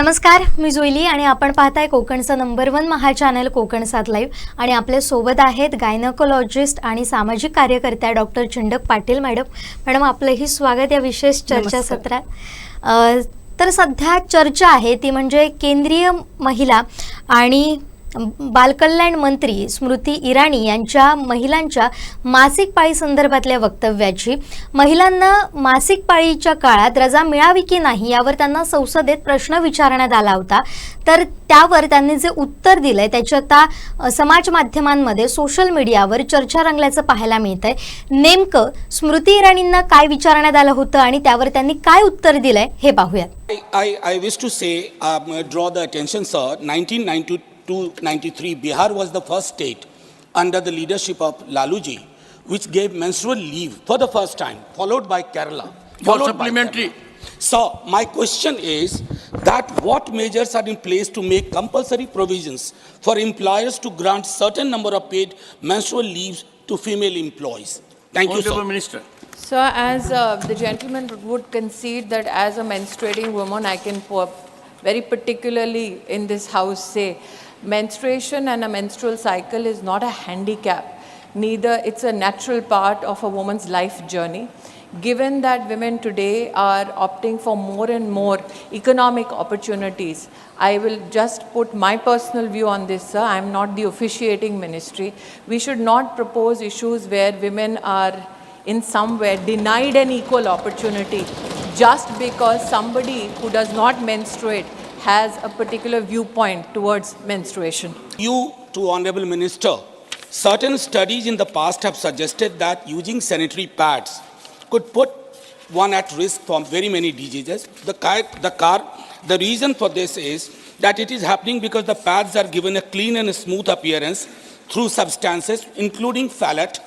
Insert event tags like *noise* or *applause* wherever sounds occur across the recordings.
नमस्कार मी जुईली आणि आपण पाहताय कोकणचं number one Maha channel Kokan सात लाईव्ह आणि आपल्यासोबत आहेत गायनकोलॉजिस्ट आणि सामाजिक कार्यकर्त्या doctor Chindak Patil madam madam आपलंही स्वागत या विशेष चर्चा. सत्रात. तर सध्या चर्चा आहे ती म्हणजे केंद्रीय महिला आणि बालकल्याण मंत्री स्मृती इराणी यांच्या महिलांच्या मासिक पाळी संदर्भातल्या वक्तव्याची महिलांना मासिक पाळीच्या काळात रजा मिळावी की नाही यावर त्यांना संसदेत प्रश्न विचारण्यात आला होता. तर त्यावर त्यांनी जे उत्तर दिलंय त्याची आता समाज माध्यमांमध्ये सोशल मीडियावर चर्चा रंगल्याचं पाहायला मिळतंय. नेमकं स्मृती इराणींना काय विचारण्यात आलं होतं आणि त्यावर त्यांनी काय उत्तर दिलंय हे पाहूयात. I I wish to say draw the attention sir nineteen ninety 1992-93, Bihar was the first state under the leadership of Laluji, which gave menstrual leave for the first time, followed by Kerala. For followed by supplementary. Kerala. So, my question is that what measures are in place to make compulsory provisions for employers to grant certain number of paid menstrual leaves to female employees? Thank you, sir. Minister. So as uh, the gentleman would concede that as a menstruating woman, I can very particularly in this house say, menstruation and a menstrual cycle is not a handicap. Neither it's a natural part of a woman's life journey. Given that women today are opting for more and more economic opportunities, I will just put my personal view on this, sir. I'm not the officiating ministry. We should not propose issues where women are in some way denied an equal opportunity just because somebody who does not menstruate has a particular viewpoint towards menstruation. You, to Honorable Minister, certain studies in the past have suggested that using sanitary pads could put one at risk from very many diseases. The, car, the, car, the reason for this is that it is happening because the pads are given a clean and smooth appearance through substances, including phthalate.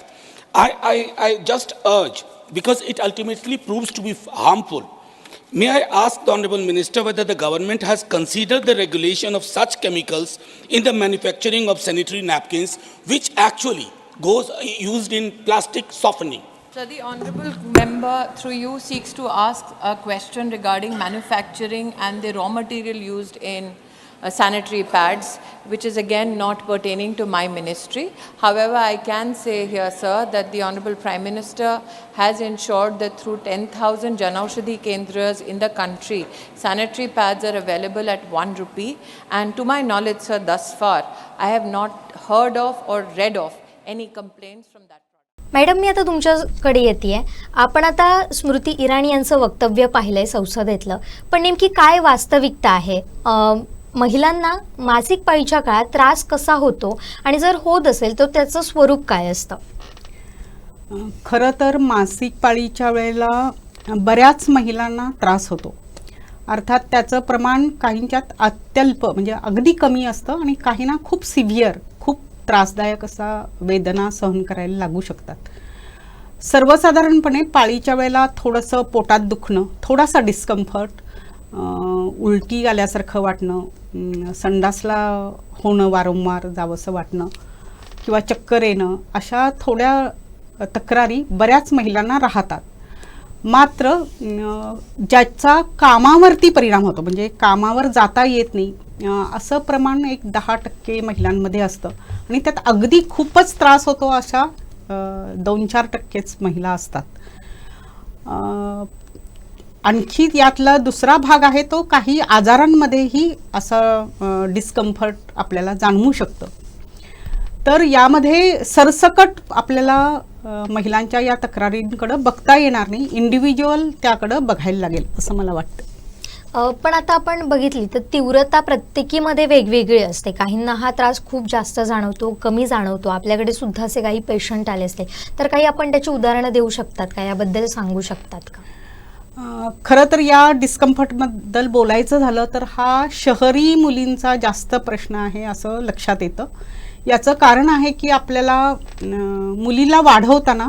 I, I, I just urge, because it ultimately proves to be harmful, May I ask the Honorable Minister whether the government has considered the regulation of such chemicals in the manufacturing of sanitary napkins, which actually goes used in plastic softening? So the honorable member through you seeks to ask a question regarding manufacturing and the raw material used in sanitary pads, which is again not pertaining to my ministry. However, I can say here, sir, that the honorable prime minister has ensured that through 10,000 Janaushadhi Kendras in the country, sanitary pads are available at 1 rupee. And to my knowledge, sir, thus far, I have not heard of or read of any complaints from that. Madam मी आता तुमच्याकडे येते आहे आपण आता स्मृती इराणी यांचं वक्तव्य पाहिलं आहे संसदेतलं पण नेमकी काय वास्तविकता आहे महिलांना मासिक पाळीच्या काळात त्रास कसा होतो आणि जर होत असेल तर त्याचं स्वरूप काय असतं? खरं तर मासिक पाळीच्या वेळेला बऱ्याच महिलांना त्रास होतो. अर्थात त्याचं प्रमाण काहींच्यात अत्यल्प म्हणजे अगदी कमी असतं आणि काहींना खूप सिव्हिअर खूप त्रासदायक असा वेदना सहन करायला लागू शकतात. सर्वसाधारणपणे पाळीच्या वेळेला थोडंसं पोटात दुखणं थोडासा डिस्कम्फर्ट उलटी आल्यासारखं वाटणं संडासला होणं वारंवार जावंसं वाटणं किंवा चक्कर येणं अशा थोड्या तक्रारी बऱ्याच महिलांना राहतात. मात्र ज्याचा कामावरती परिणाम होतो म्हणजे कामावर जाता येत नाही असं प्रमाण एक दहा टक्के महिलांमध्ये असतं. आणि त्यात अगदी खूपच त्रास होतो अशा दोन चार टक्केच महिला असतात. आणखी यातला दुसरा भाग आहे तो काही आजारांमध्येही असं डिस्कम्फर्ट आपल्याला जाणवू शकतं. तर यामध्ये सरसकट आपल्याला महिलांच्या या तक्रारींकडं बघता येणार नाही. इंडिव्हिज्युअल त्याकडं बघायला लागेल असं मला वाटतं. पण आता आपण बघितली तर तीव्रता प्रत्येकीमध्ये वेगवेगळी असते. काहींना हा त्रास खूप जास्त जाणवतो कमी जाणवतो. आपल्याकडे सुद्धा असे काही पेशंट आले असते. तर काही आपण त्याची उदाहरणं देऊ शकतात का? याबद्दल सांगू शकतात का? खरं तर या डिस्कम्फर्टबद्दल बोलायचं झालं तर हा शहरी मुलींचा जास्त प्रश्न आहे असं लक्षात येतं. याचं कारण आहे की आपल्याला मुलीला वाढवताना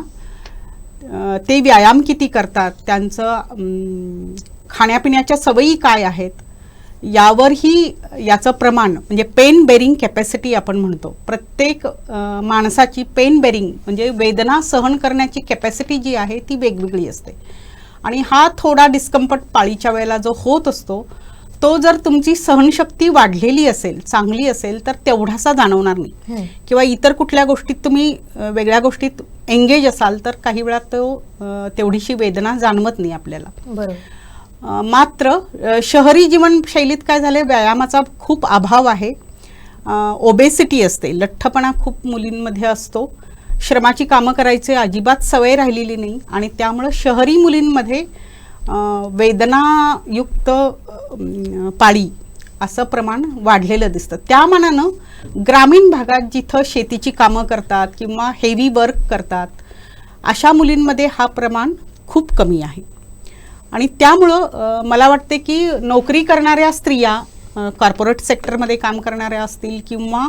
ते व्यायाम किती करतात त्यांचं खाण्यापिण्याच्या सवयी काय आहेत यावरही याचं प्रमाण म्हणजे पेन बेरिंग कॅपॅसिटी आपण म्हणतो. प्रत्येक माणसाची पेन बेरिंग म्हणजे वेदना सहन करण्याची कॅपॅसिटी जी आहे ती वेगवेगळी असते. आणि हा थोडा डिस्कम्फर्ट पाळीच्या वेळेला जो होत असतो तो जर तुमची सहनशक्ती वाढलेली असेल चांगली असेल तर तेवढासा जाणवणार नाही. किंवा इतर कुठल्या गोष्टीत तुम्ही वेगळ्या गोष्टीत एंगेज असाल तर काही वेळा तो तेवढीशी वेदना जाणवत नाही आपल्याला. बरोबर मात्र शहरी जीवनशैलीत काय झाले व्यायामाचा खूप अभाव आहे. ओबेसिटी असते लठ्ठपणा खूप मुलींमध्ये असतो. श्रमाची कामं करायची अजिबात सवय राहिलेली नाही. आणि त्यामुळं शहरी मुलींमध्ये वेदनायुक्त पाळी असं प्रमाण वाढलेलं दिसतं. त्या मानानं ग्रामीण भागात जिथं शेतीची कामं करतात किंवा हेवी वर्क करतात अशा मुलींमध्ये हा प्रमाण खूप कमी आहे. आणि त्यामुळं मला वाटते की नोकरी करणाऱ्या स्त्रिया कॉर्पोरेट सेक्टरमध्ये काम करणाऱ्या असतील किंवा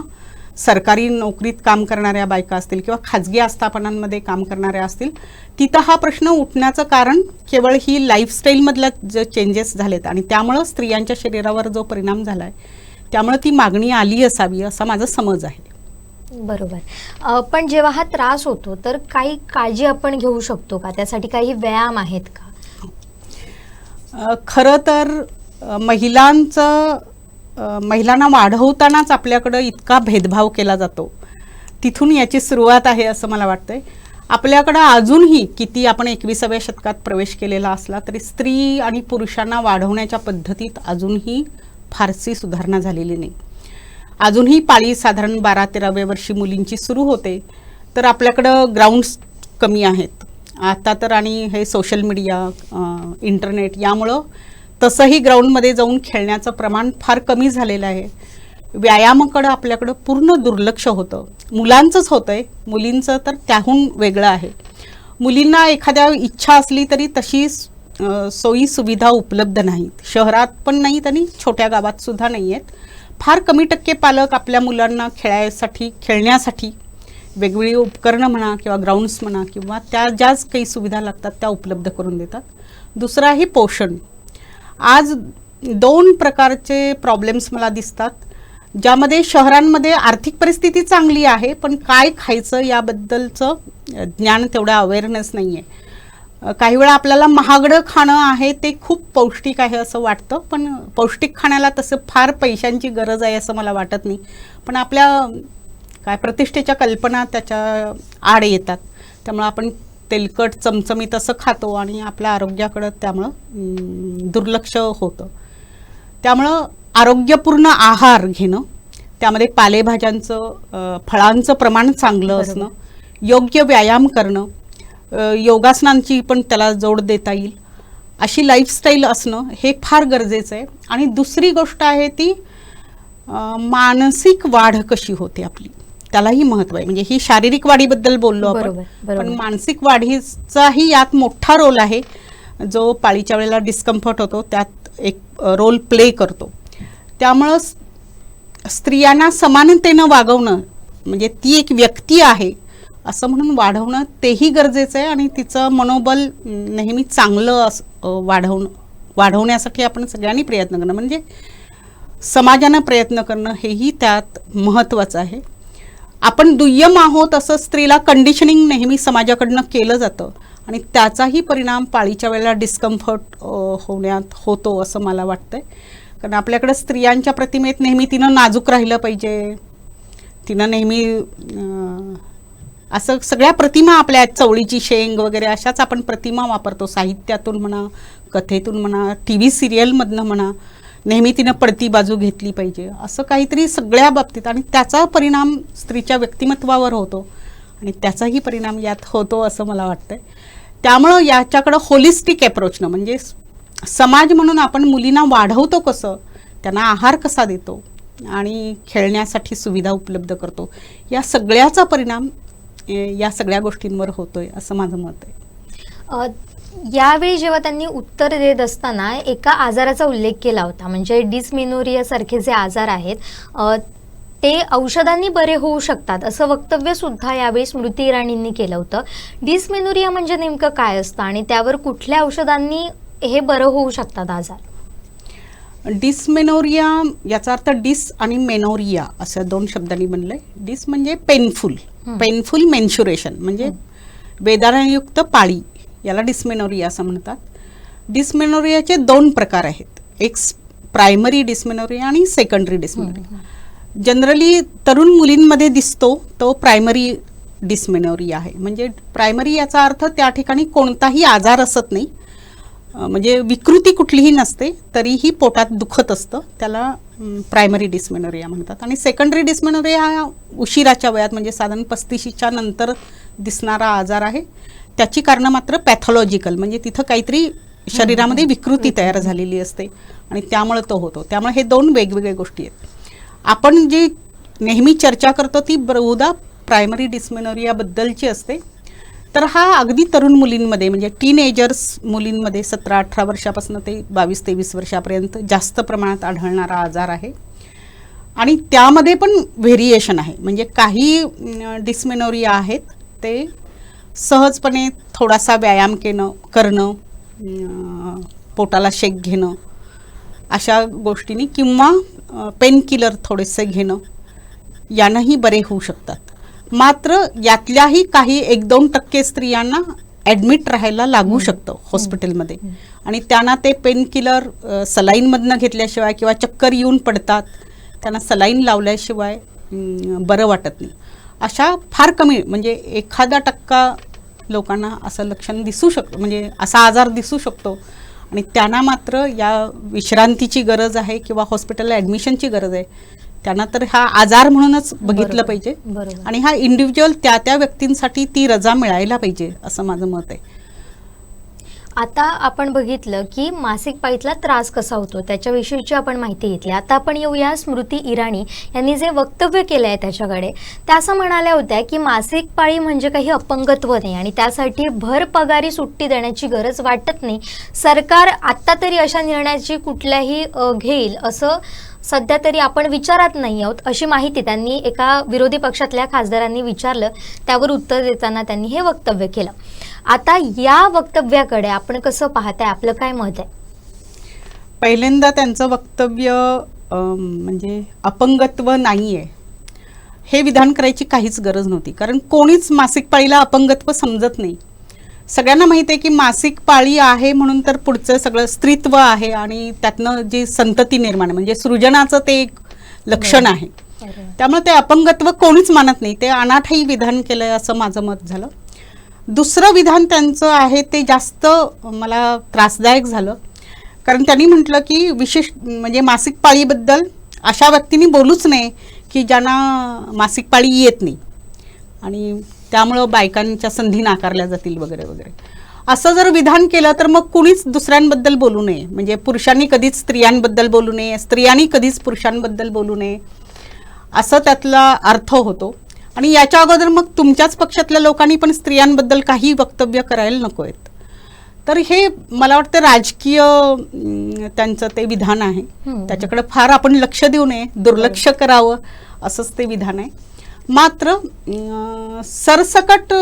सरकारी नोकरीत काम करणाऱ्या बायका असतील किंवा खाजगी आस्थापनांमध्ये काम करणाऱ्या असतील तिथं हा प्रश्न उठण्याचं कारण केवळ ही लाईफस्टाईलमधल्या जे चेंजेस झालेत आणि त्यामुळं स्त्रियांच्या शरीरावर जो परिणाम झाला आहे त्यामुळं ती मागणी आली असावी असा माझा समज आहे. बरोबर. पण जेव्हा हा त्रास होतो तर काही काळजी आपण घेऊ शकतो का? त्यासाठी काही व्यायाम आहेत का? खरं तर महिलांचं महिलांना वाढवतानाच आपल्याकडं इतका भेदभाव केला जातो. तिथून याची सुरुवात आहे असं मला वाटतंय. आपल्याकडं अजूनही किती आपण एकविसाव्या शतकात प्रवेश केलेला असला तरी स्त्री आणि पुरुषांना वाढवण्याच्या पद्धतीत अजूनही फारशी सुधारणा झालेली नाही. अजूनही पाळी साधारण बारा तेराव्या वर्षी मुलींची सुरू होते तर आपल्याकडं ग्राउंड्स कमी आहेत. आता तर आणि हे सोशल मीडिया इंटरनेट यामुळं तसंही ग्राउंडमध्ये जाऊन खेळण्याचं प्रमाण फार कमी झालेलं आहे. व्यायामाकडं आपल्याकडं पूर्ण दुर्लक्ष होतं. मुलांचंच होतं आहे मुलींचं तर त्याहून वेगळं आहे. मुलींना एखाद्या इच्छा असली तरी तशी सोयी सुविधा उपलब्ध नाहीत. शहरात पण नाहीत आणि छोट्या गावात सुद्धा नाही आहेत फार कमी टक्के पालक आपल्या मुलांना खेळायसाठी खेळण्यासाठी वेगवेगळी उपकरणं म्हणा किंवा ग्राउंड्स म्हणा किंवा त्या ज्याच काही सुविधा लागतात त्या उपलब्ध करून देतात. दुसरं आहे पोषण. आज दोन प्रकारचे प्रॉब्लेम्स मला दिसतात. ज्यामध्ये शहरांमध्ये आर्थिक परिस्थिती चांगली आहे पण काय खायचं याबद्दलचं ज्ञान तेवढं अवेअरनेस नाही आहे काही वेळा आपल्याला महागडं खाणं आहे ते खूप पौष्टिक आहे असं वाटतं पण पौष्टिक खाण्याला तसं फार पैशांची गरज आहे असं मला वाटत नाही. पण आपल्या काय प्रतिष्ठेच्या कल्पना त्याच्या आड येतात. त्यामुळं आपण तेलकट चमचमीत असं खातो आणि आपल्या आरोग्याकडं त्यामुळं दुर्लक्ष होतं. त्यामुळं आरोग्यपूर्ण आहार घेणं त्यामध्ये पालेभाज्यांचं फळांचं प्रमाण चांगलं. असणं योग्य व्यायाम करणं योगासनांची पण त्याला जोड देता येईल. अशी लाईफस्टाईल असणं हे फार गरजेचं आहे. आणि दुसरी गोष्ट आहे ती मानसिक वाढ कशी होते आपली. त्यालाही महत्त्व आहे. म्हणजे ही शारीरिक वाढीबद्दल बोललो आपण. पण मानसिक वाढीचाही यात मोठा रोल आहे. जो पाळीच्या वेळेला डिस्कम्फर्ट होतो त्यात एक रोल प्ले करतो. त्यामुळं स्त्रियांना समानतेनं वागवणं म्हणजे ती एक व्यक्ती आहे असं म्हणून वाढवणं तेही गरजेचं आहे आणि तिचं मनोबल नेहमी चांगलं वाढवणं वाढवण्यासाठी आपण सगळ्यांनी प्रयत्न करणं. म्हणजे समाजानं प्रयत्न करणं हेही त्यात महत्त्वाचं आहे. आपण दुय्यम आहोत असं स्त्रीला कंडिशनिंग नेहमी समाजाकडनं केलं जातं. आणि त्याचाही परिणाम पाळीच्या वेळेला डिस्कम्फर्ट होण्यात होतो असं मला वाटतंय. कारण आपल्याकडं स्त्रियांच्या प्रतिमेत नेहमी तिनं नाजूक राहिलं पाहिजे. तिनं नेहमी असं सगळ्या प्रतिमा आपल्या चवळीची शेंग वगैरे अशाच आपण प्रतिमा वापरतो. साहित्यातून म्हणा कथेतून म्हणा टी व्ही सिरियलमधनं म्हणा. नेहमी तिनं पडती बाजू घेतली पाहिजे. असं काहीतरी सगळ्या बाबतीत आणि त्याचा परिणाम स्त्रीच्या व्यक्तिमत्वावर होतो. आणि त्याचाही परिणाम यात होतो असं मला वाटतंय. त्यामुळं याच्याकडं होलिस्टिक अप्रोचनं म्हणजे समाज म्हणून आपण मुलींना वाढवतो कसं त्यांना आहार कसा देतो आणि खेळण्यासाठी सुविधा उपलब्ध करतो या सगळ्याचा परिणाम या सगळ्या गोष्टींवर होतोय असं माझं मत आहे. यावेळी जेव्हा त्यांनी उत्तर देत असताना एका आजाराचा उल्लेख केला होता म्हणजे डिसमेनोरिया सारखे जे आजार आहेत ते औषधांनी बरे होऊ शकतात असं वक्तव्य सुद्धा यावेळी स्मृती इराणींनी केलं होतं. डिसमेनोरिया म्हणजे नेमकं काय असतं आणि त्यावर कुठल्या औषधांनी हे बरं होऊ शकतात आजार? डिसमेनोरिया याचा अर्थ डिस आणि मेनोरिया असं दोन शब्दांनी बनलंय. डिस म्हणजे पेनफुल. पेनफुल मेन्शुरेशन म्हणजे वेदनायुक्त पाळी. याला डिस्मेनोरिया असं म्हणतात. डिस्मेनोरियाचे दोन प्रकार आहेत. एक प्रायमरी डिस्मेनोरिया आणि सेकंडरी डिस्मेनोरिया. जनरली तरुण मुलींमध्ये दिसतो तो प्रायमरी डिस्मेनोरिया आहे. म्हणजे प्रायमरी याचा अर्थ त्या ठिकाणी कोणताही आजार असत नाही. म्हणजे विकृती कुठलीही नसते तरीही पोटात दुखत असतं. त्याला प्रायमरी डिस्मेनोरिया म्हणतात. आणि सेकंडरी डिस्मेनोरिया हा उशिराच्या वयात म्हणजे साधारण पस्तीशीच्या नंतर दिसणारा आजार आहे. त्याची कारणं मात्र पॅथॉलॉजिकल. म्हणजे तिथं काहीतरी शरीरामध्ये विकृती तयार झालेली असते आणि त्यामुळे तो होतो. त्यामुळे हे दोन वेगवेगळ्या गोष्टी आहेत. आपण जी नेहमी चर्चा करतो ती बहुधा प्रायमरी डिस्मेनोरियाबद्दलची असते. तर हा अगदी तरुण मुलींमध्ये म्हणजे टीनेजर्स मुलींमध्ये सतरा अठरा वर्षापासून ते बावीस तेवीस वर्षापर्यंत जास्त प्रमाणात आढळणारा आजार आहे. आणि त्यामध्ये पण व्हेरिएशन आहे. म्हणजे काही डिस्मेनोरिया आहेत ते सहजपणे थोडासा व्यायाम केणं करणं पोटाला शेक घेणं अशा गोष्टींनी किंवा पेन किलर थोडेसे घेणं यानंही बरे होऊ शकतात. मात्र यातल्याही काही एक दोन टक्के स्त्रियांना ॲडमिट राहायला लागू शकतं हॉस्पिटलमध्ये आणि त्यांना ते पेन किलर सलाईनमधनं घेतल्याशिवाय किंवा चक्कर येऊन पडतात त्यांना सलाईन लावल्याशिवाय बरं वाटत नाही. अशा फार कमी म्हणजे एखादा टक्का लोकांना असं लक्षण दिसू शकतं म्हणजे असा आजार दिसू शकतो. आणि त्यांना मात्र या विश्रांतीची गरज आहे किंवा हॉस्पिटलला ॲडमिशनची गरज आहे त्यांना तर हा आजार म्हणूनच बघितलं पाहिजे. आणि हा इंडिव्हिज्युअल त्या त्या व्यक्तींसाठी ती रजा मिळायला पाहिजे असं माझं मत आहे. आता आपण बघितलं की मासिक पाळीतला त्रास कसा होतो? त्याच्याविषयीची आपण माहिती घेतली. आता आपण येऊया स्मृती इराणी यांनी जे वक्तव्य केलं आहे त्याच्याकडे. त्या असं म्हणाल्या होत्या की मासिक पाळी म्हणजे काही अपंगत्व नाही आणि त्यासाठी भर पगारी सुट्टी देण्याची गरज वाटत नाही. सरकार आत्ता तरी अशा निर्णयाची कुठल्याही घेईल असं सध्या तरी आपण विचारात नाही आहोत अशी माहिती त्यांनी एका विरोधी पक्षातल्या खासदारांनी विचारलं त्यावर उत्तर देताना त्यांनी हे वक्तव्य केलं. आता या वक्तव्याकडे आपण कसं पाहताय? आपलं काय मत आहे? पहिल्यांदा त्यांचं वक्तव्य म्हणजे अपंगत्व नाही आहे हे विधान करायची काहीच गरज नव्हती. कारण कोणीच मासिक पाळीला अपंगत्व समजत नाही. सगळ्यांना माहिती आहे की मासिक पाळी आहे म्हणून तर पुढचं सगळं स्त्रीत्व आहे आणि त्यातनं जी संतती निर्माण म्हणजे सृजनाचं ते एक लक्षण आहे. त्यामुळे ते अपंगत्व कोणीच मानत नाही. ते अनाठही विधान केलंय असं माझं मत झालं. दुसरं विधान त्यांचं आहे ते जास्त मला त्रासदायक झालं. कारण त्यांनी म्हटलं की विशेष म्हणजे मासिक पाळीबद्दल अशा व्यक्तींनी बोलूच नये की ज्यांना मासिक पाळी येत नाही. आणि त्यामुळं बायकांच्या संधी नाकारल्या जातील वगैरे वगैरे. असं जर विधान केलं तर मग कुणीच दुसऱ्यांबद्दल बोलू नये. म्हणजे पुरुषांनी कधीच स्त्रियांबद्दल बोलू नये स्त्रियांनी कधीच पुरुषांबद्दल बोलू नये असं त्यातला अर्थ होतो. आणि याच्या अगोदर मग तुमच्याच पक्षातल्या लोकांनी पण स्त्रियांबद्दल काही वक्तव्य करायला नको आहेत. तर हे मला वाटतं राजकीय त्यांचं ते विधान आहे. त्याच्याकडे फार आपण लक्ष देऊ नये दुर्लक्ष करावं असंच ते विधान आहे. मात्र सरसकट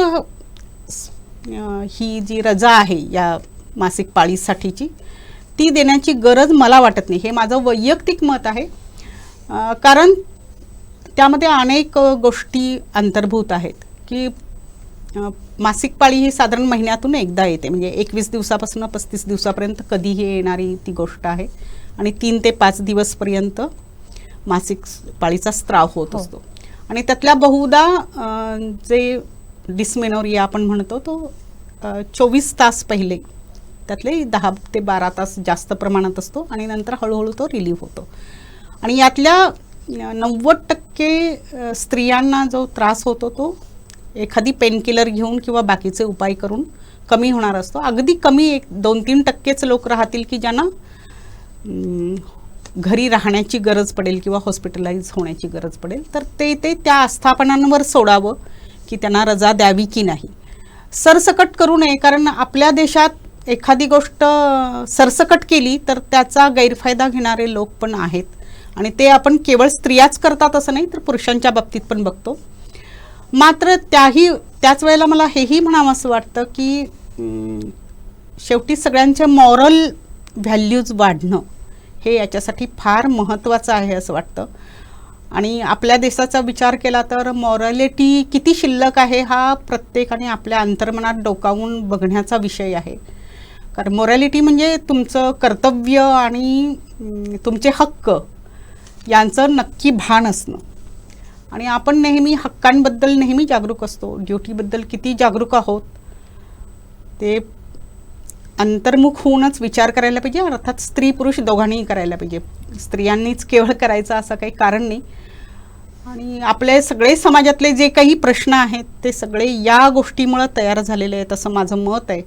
ही जी रजा आहे या मासिक पाळीसाठीची ती देण्याची गरज मला वाटत नाही. हे माझं वैयक्तिक मत आहे. कारण त्यामध्ये अनेक गोष्टी अंतर्भूत आहेत की मासिक पाळी ही साधारण महिन्यातून एकदा येते. म्हणजे एकवीस दिवसापासून पस्तीस दिवसापर्यंत कधीही येणारी ती गोष्ट आहे आणि तीन ते पाच दिवसपर्यंत मासिक पाळीचा स्त्राव होत असतो. आणि त्यातल्या बहुधा जे डिस्मेनोरिया आपण म्हणतो तो चोवीस तास पहिले त्यातले दहा ते बारा तास जास्त प्रमाणात असतो आणि नंतर हळूहळू तो रिलीव्ह होतो. आणि यातल्या नव्वद टक्के स्त्रियांना जो त्रास होतो तो एखादी पेनकिलर घेऊन किंवा बाकीचे उपाय करून कमी होणार असतो. अगदी कमी एक दोन तीन टक्केच लोक राहतील की ज्यांना घरी राहण्याची गरज पडेल किंवा हॉस्पिटलाइज होण्याची गरज पडेल तर ते ते त्या आस्थापनांवर सोडावं की त्यांना रजा द्यावी की नाही. सरसकट करू नये कारण आपल्या देशात एखादी गोष्ट सरसकट केली तर त्याचा गैरफायदा घेणारे लोक पण आहेत. आणि ते आपण केवळ स्त्रियाच करतात असं नाही तर पुरुषांच्या बाबतीत पण बघतो. मात्र त्याही त्याच वेळेला मला हेही म्हणावं असं वाटतं की शेवटी सगळ्यांचे मॉरल व्हॅल्यूज वाढणं हे याच्यासाठी फार महत्त्वाचं आहे असं वाटतं. आणि आपल्या देशाचा विचार केला तर मॉरॅलिटी किती शिल्लक आहे हा प्रत्येकाने आपल्या अंतर्मनात डोकावून बघण्याचा विषय आहे. कारण मॉरॅलिटी म्हणजे तुमचं कर्तव्य आणि तुमचे हक्क यांचं नक्की भान असणं. आणि आपण नेहमी हक्कांबद्दल नेहमी जागरूक असतो. ड्युटीबद्दल किती जागरूक आहोत ते अंतर्मुख होऊनच विचार करायला पाहिजे. अर्थात स्त्री पुरुष दोघांनीही करायला पाहिजे. स्त्रियांनीच केवळ करायचं असं काही कारण नाही. आणि आपले सगळे समाजातले जे काही प्रश्न आहेत ते सगळे या गोष्टीमुळं तयार झालेले आहेत असं माझं मत आहे.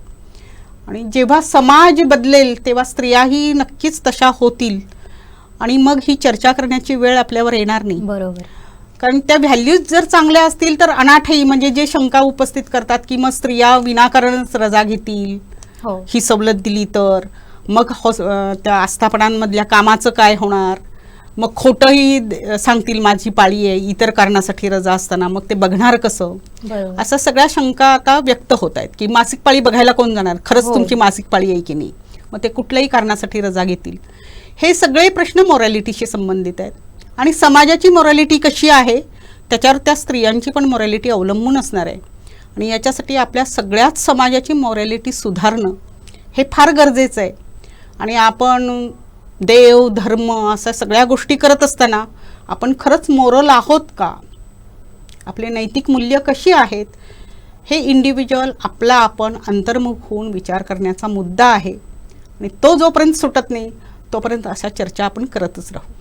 आणि जेव्हा समाज बदलेल तेव्हा स्त्रियाही नक्कीच तशा होतील. आणि मग ही चर्चा करण्याची वेळ आपल्यावर येणार नाही. बरोबर. कारण त्या व्हॅल्यूज जर चांगल्या असतील तर अनाठही म्हणजे जे शंका उपस्थित करतात की मग स्त्रिया विनाकारणच रजा घेतील हो. ही सवलत दिली तर. मग हॉस त्या आस्थापनांमधल्या कामाचं काय होणार? मग खोटंही सांगतील माझी पाळी आहे इतर कारणासाठी रजा असताना. मग ते बघणार कसं? असं सगळ्या शंका आता व्यक्त होत आहेत की मासिक पाळी बघायला कोण जाणार? खरंच हो. तुमची मासिक पाळी आहे की नाही? मग ते कुठल्याही कारणासाठी रजा घेतील. हे सगळे प्रश्न मोरॅलिटीशी संबंधित आहेत. आणि समाजाची मोरॅलिटी कशी आहे? त्याच्यावर त्या स्त्रियांची पण मोरॅलिटी अवलंबून असणार आहे. आणि याच्यासाठी आपल्या सगळ्याच समाजाची मॉरॅलिटी सुधारणं हे फार गरजेचं आहे. आणि आपण देव धर्म अशा सगळ्या गोष्टी करत असताना आपण खरंच मोरल आहोत का? आपले नैतिक मूल्य कशी आहेत? हे इंडिव्हिज्युअल आपला आपण अंतर्मुख होऊन विचार करण्याचा मुद्दा आहे. आणि तो जोपर्यंत सुटत नाही तोपर्यंत अशा चर्चा आपण करतच राहू.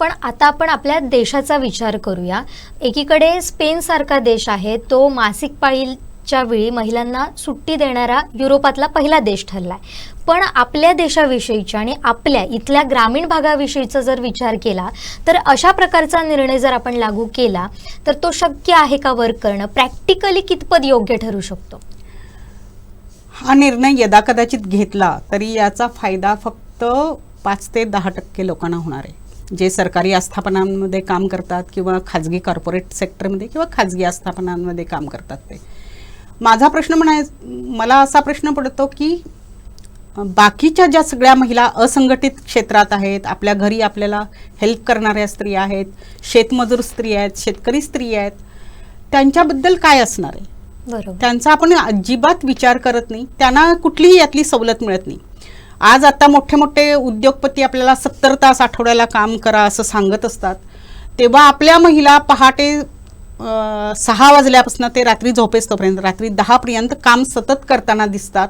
पण आता आपण आपल्या देशाचा विचार करूया. एकीकडे स्पेन सारखा देश आहे तो मासिक पाळीच्या वेळी महिलांना सुट्टी देणारा युरोपातला पहिला देश ठरलाय. पण आपल्या देशाविषयीच्या आणि आपल्या इथल्या ग्रामीण भागाविषयीचा जर विचार केला तर अशा प्रकारचा निर्णय जर आपण लागू केला तर तो शक्य आहे का वर्क करणं? प्रॅक्टिकली कितपत योग्य ठरू शकतो? हा निर्णय यदाकदाचित घेतला तरी याचा फायदा फक्त पाच ते दहा टक्के लोकांना होणार आहे. जे सरकारी आस्थापनांमध्ये काम करतात किंवा खाजगी कॉर्पोरेट सेक्टरमध्ये किंवा खाजगी आस्थापनांमध्ये काम करतात ते. माझा प्रश्न म्हणाय मला असा प्रश्न पडतो की बाकीच्या ज्या सगळ्या महिला असंघटित क्षेत्रात आहेत आपल्या घरी आपल्याला हेल्प करणाऱ्या स्त्रिया आहेत शेतमजूर स्त्री आहेत शेतकरी स्त्री आहेत त्यांच्याबद्दल काय असणार आहे? त्यांचा आपण अजिबात विचार करत नाही. त्यांना कुठलीही यातली सवलत मिळत नाही. आज आता मोठे मोठे उद्योगपती आपल्याला सत्तर तास आठवड्याला काम करा असं सांगत असतात. तेव्हा आपल्या महिला पहाटे सहा वाजल्यापासून ते रात्री झोपेस्तोपर्यंत रात्री दहापर्यंत काम सतत करताना दिसतात.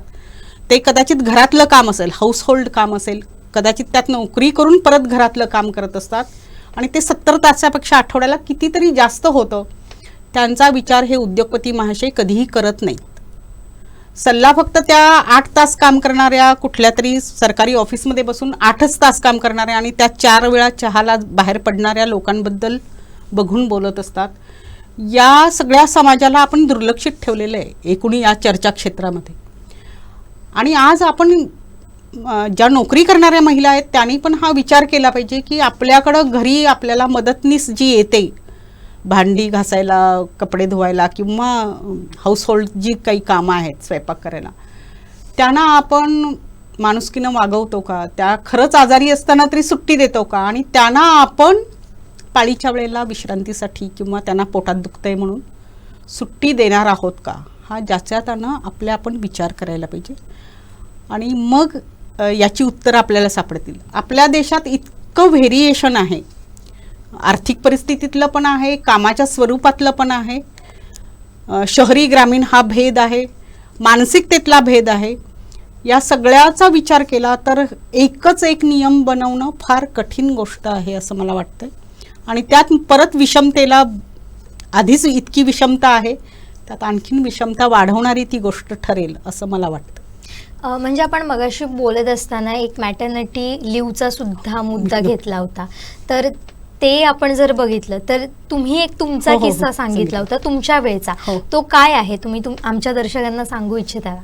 ते कदाचित घरातलं काम असेल हाऊसहोल्ड काम असेल कदाचित त्यात नोकरी करून परत घरातलं काम करत असतात. आणि ते सत्तर तासापेक्षा आठवड्याला कितीतरी जास्त होतं. त्यांचा विचार हे उद्योगपती महाशय कधीही करत नाही सल्ला फक्त त्या आठ तास काम करणाऱ्या कुठल्या तरी सरकारी ऑफिसमध्ये बसून आठच तास काम करणाऱ्या आणि त्या चार वेळा चहाला बाहेर पडणाऱ्या लोकांबद्दल बघून बोलत असतात. या सगळ्या समाजाला आपण दुर्लक्षित ठेवलेलं आहे एकूणी या चर्चा क्षेत्रामध्ये. आणि आज आपण ज्या नोकरी करणाऱ्या महिला आहेत त्यांनी पण हा विचार केला पाहिजे की आपल्याकडं घरी आपल्याला मदतनीस जी येते भांडी घासायला कपडे धुवायला किंवा हाऊसहोल्ड जी काही कामं आहेत स्वयंपाक करायला त्यांना आपण माणुसकीनं वागवतो का? त्या खरंच आजारी असताना तरी सुट्टी देतो का? आणि त्यांना आपण पाळीच्या वेळेला विश्रांतीसाठी किंवा त्यांना पोटात दुखतंय म्हणून सुट्टी देणार आहोत का? हा ज्याच्या त्यांना आपल्या आपण विचार करायला पाहिजे. आणि मग याची उत्तरं आपल्याला सापडतील. आपल्या देशात इतकं व्हेरिएशन आहे आर्थिक परिस्थितीतलं पण आहे कामाच्या स्वरूपातलं पण आहे. शहरी ग्रामीण हा भेद आहे मानसिकतेतला भेद आहे. या सगळ्याचा विचार केला तर एकच एक नियम बनवणं फार कठीण गोष्ट आहे असं मला वाटतं आणि त्यात परत विषमतेला आधीच इतकी विषमता आहे त्यात आणखीन विषमता वाढवणारी ती गोष्ट ठरेल असं मला वाटतं. म्हणजे आपण मगाशी बोलत असताना एक मॅटर्निटी लिव्हचा सुद्धा मुद्दा *laughs* घेतला होता. तर ते आपण जर बघितलं तर तुम्ही एक तुमचा हो, हो, हो. किस्सा सांगितला होता तुमच्या वेळचा हो. तो काय आहे तुम्ही तुम आमच्या दर्शकांना सांगू इच्छिता का?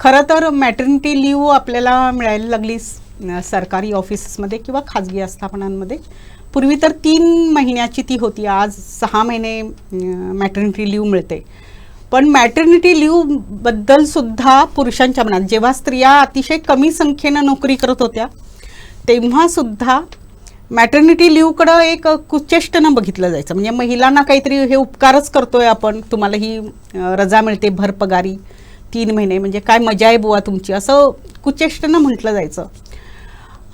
खरं तर मॅटर्निटी लिव्ह आपल्याला मिळायला लागली स- सरकारी ऑफिसमध्ये किंवा खाजगी आस्थापनांमध्ये पूर्वी तर तीन महिन्याची ती होती आज सहा महिने मॅटर्निटी लिव्ह मिळते पण मॅटर्निटी लिव्हबद्दल सुद्धा पुरुषांच्या मनात जेव्हा स्त्रिया अतिशय कमी संख्येनं नोकरी करत होत्या तेव्हा सुद्धा मॅटर्निटी लिव्हकडं एक कुचेष्टनं बघितलं जायचं. म्हणजे महिलांना काहीतरी हे उपकारच करतोय आपण. तुम्हाला ही रजा मिळते भर पगारी तीन महिने. म्हणजे काय मजा आहे बुवा तुमची? असं कुचेष्टनं म्हटलं जायचं.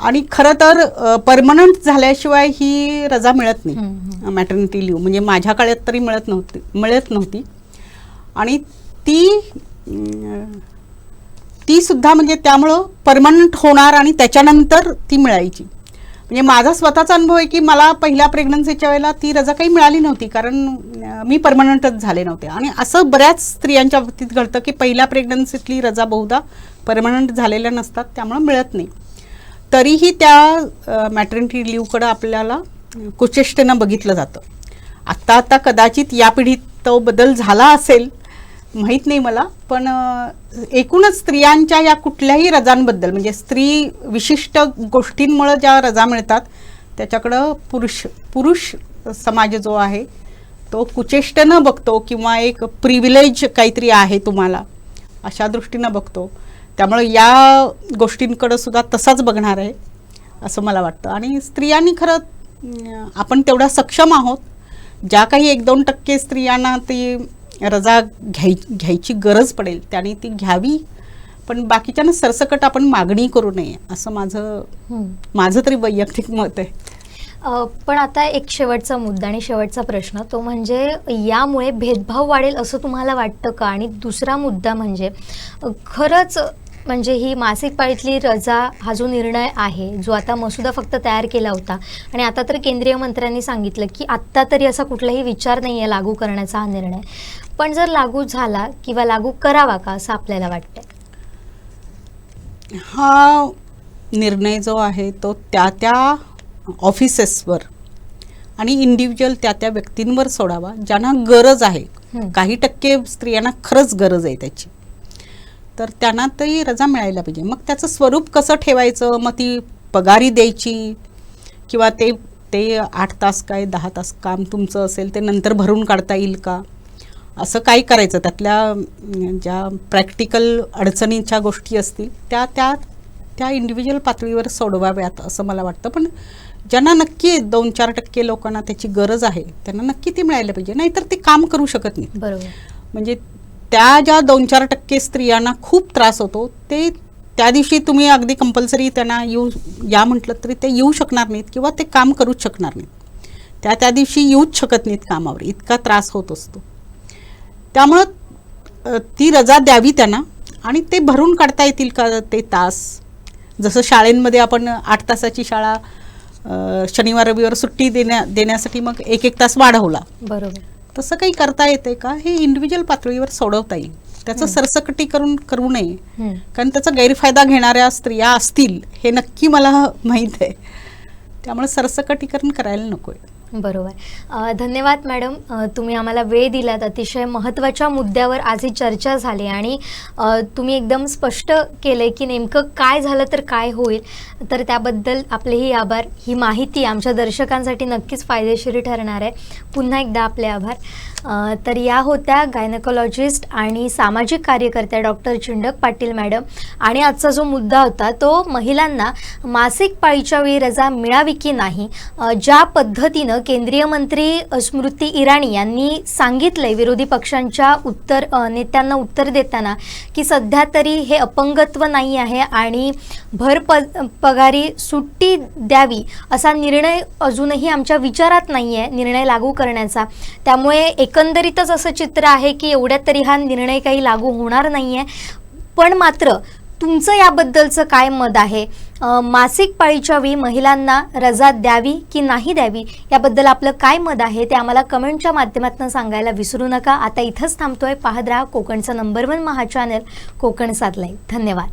आणि खरं तर परमनंट झाल्याशिवाय ही रजा मिळत नाही. मॅटर्निटी लिव्ह म्हणजे माझ्या काळात तरी मिळत नव्हती मिळत नव्हती. आणि ती ती सुद्धा म्हणजे त्यामुळं परमनंट होणार आणि त्याच्यानंतर ती मिळायची. म्हणजे माझा स्वतःचा अनुभव आहे की मला पहिल्या प्रेग्नन्सीच्या वेळेला ती रजा काही मिळाली नव्हती कारण मी परमनंटच झाले नव्हते. आणि असं बऱ्याच स्त्रियांच्या बाबतीत घडतं की पहिल्या प्रेग्नन्सीतली रजा बहुधा परमनंट झालेल्या नसतात त्यामुळं मिळत नाही. तरीही त्या मॅटर्निटी लिव्हकडं आपल्याला कुचेष्टेनं बघितलं जातं. आत्ता आता कदाचित या पिढीत तो बदल झाला असेल माहीत नाही मला पण एकूणच स्त्रियांच्या या कुठल्याही रजांबद्दल म्हणजे स्त्री विशिष्ट गोष्टींमुळं ज्या रजा मिळतात त्याच्याकडं पुरुष पुरुष समाज जो आहे तो कुचेष्टेनं बघतो किंवा एक प्रिव्हिलेज काहीतरी आहे तुम्हाला अशा दृष्टीनं बघतो. त्यामुळं या गोष्टींकडं सुद्धा तसाच बघणार आहे असं मला वाटतं. आणि स्त्रियांनी खरं आपण तेवढ्या सक्षम आहोत. ज्या काही एक दोन टक्के स्त्रियांना ती रजा घ्याय घ्यायची गरज पडेल त्याने ती घ्यावी. पण बाकीच्यांना सरसकट आपण मागणी करू नये असं माझं. माझं तरी वैयक्तिक मत आहे. पण आता एक शेवटचा मुद्दा आणि शेवटचा प्रश्न तो म्हणजे यामुळे भेदभाव वाढेल असं तुम्हाला वाटतं का? आणि दुसरा मुद्दा म्हणजे खरंच म्हणजे ही मासिक पाळीतली रजा हा जो निर्णय आहे जो आता मसुदा फक्त तयार केला होता आणि आता तर केंद्रीय मंत्र्यांनी सांगितलं की आत्ता तरी असा कुठलाही विचार नाही आहे लागू करण्याचा हा निर्णय. पण जर लागू झाला किंवा लागू करावा का असं आपल्याला वाटतं हा निर्णय जो आहे तो त्या त्या ऑफिसेसवर आणि इंडिव्हिज्युअल त्या त्या व्यक्तींवर सोडावा ज्यांना गरज आहे. काही टक्के स्त्रियांना खरंच गरज आहे त्याची. तर त्यांना तरी रजा मिळायला पाहिजे. मग त्याचं स्वरूप कसं ठेवायचं? मग ती पगारी द्यायची किंवा ते ते आठ तास काय दहा तास काम तुमचं असेल ते नंतर भरून काढता येईल का? असं काय करायचं. त्यातल्या ज्या प्रॅक्टिकल अडचणीच्या गोष्टी असतील त्या त्या त्या इंडिव्हिज्युअल पातळीवर सोडवाव्यात असं मला वाटतं. पण ज्यांना नक्की दोन चार टक्के लोकांना त्याची गरज आहे त्यांना नक्की ती मिळायला पाहिजे. नाहीतर ते काम करू शकत नाही बरोबर. म्हणजे त्या ज्या दोन चार टक्के स्त्रियांना खूप त्रास होतो ते त्या दिवशी तुम्ही अगदी कंपल्सरी त्यांना येऊ या म्हटलं तरी ते येऊ शकणार नाहीत किंवा ते काम करूच शकणार नाहीत. त्या त्या दिवशी येऊच शकत नाहीत कामावर. इतका त्रास होत असतो. त्यामुळं ती रजा द्यावी त्यांना. आणि ते भरून काढता येतील का ते तास? जसं शाळेंमध्ये आपण आठ तासाची शाळा शनिवार रविवार सुट्टी देण्या देण्यासाठी मग एक एक तास वाढवला. बरोबर. तसं काही करता येते का? हे इंडिव्हिज्युअल पातळीवर सोडवता येईल. त्याचं सरसकटीकरण करू नये. कारण त्याचा गैरफायदा घेणाऱ्या स्त्रिया असतील हे नक्की मला माहीत आहे. त्यामुळे सरसकटीकरण करायला नको आहे बरोबर. धन्यवाद मॅडम. तुम्ही आम्हाला वेळ दिलात. अतिशय महत्त्वाच्या मुद्द्यावर आज ही चर्चा झाली आणि तुम्ही एकदम स्पष्ट केलं की नेमकं काय झालं तर काय होईल. तर त्याबद्दल आपलेही आभार. ही माहिती आमच्या दर्शकांसाठी नक्कीच फायदेशीर ठरणार आहे. पुन्हा एकदा आपले आभार. तर या होत्या गायनकॉलॉजिस्ट आणि सामाजिक कार्यकर्त्या डॉक्टर चिंडक पाटील मॅडम. आणि आजचा जो मुद्दा होता तो महिलांना मासिक पाळीच्या वेळी रजा मिळावी की नाही ज्या पद्धतीनं केंद्रीय मंत्री स्मृती इराणी यांनी सांगितलंय विरोधी पक्षांच्या उत्तर नेत्यांना उत्तर देताना की सध्या तरी हे अपंगत्व नाही आहे आणि भर प पगारी सुट्टी द्यावी असा निर्णय अजूनही आमच्या विचारात नाही आहे निर्णय लागू करण्याचा. त्यामुळे एकंदरीतच असं चित्र आहे की एवढ्यात तरी हा निर्णय काही लागू होणार नाही आहे पण मात्र तुमचं याबद्दलचं काय मत आहे? मासिक पाळीच्या वेळी महिलांना रजा द्यावी की नाही द्यावी? याबद्दल आपलं काय मत आहे? ते आम्हाला कमेंटच्या माध्यमातून सांगायला विसरू नका. आता इथंच थांबतोय. पाहत राहा कोकणचं number one Maha channel Kokan साधलाय धन्यवाद.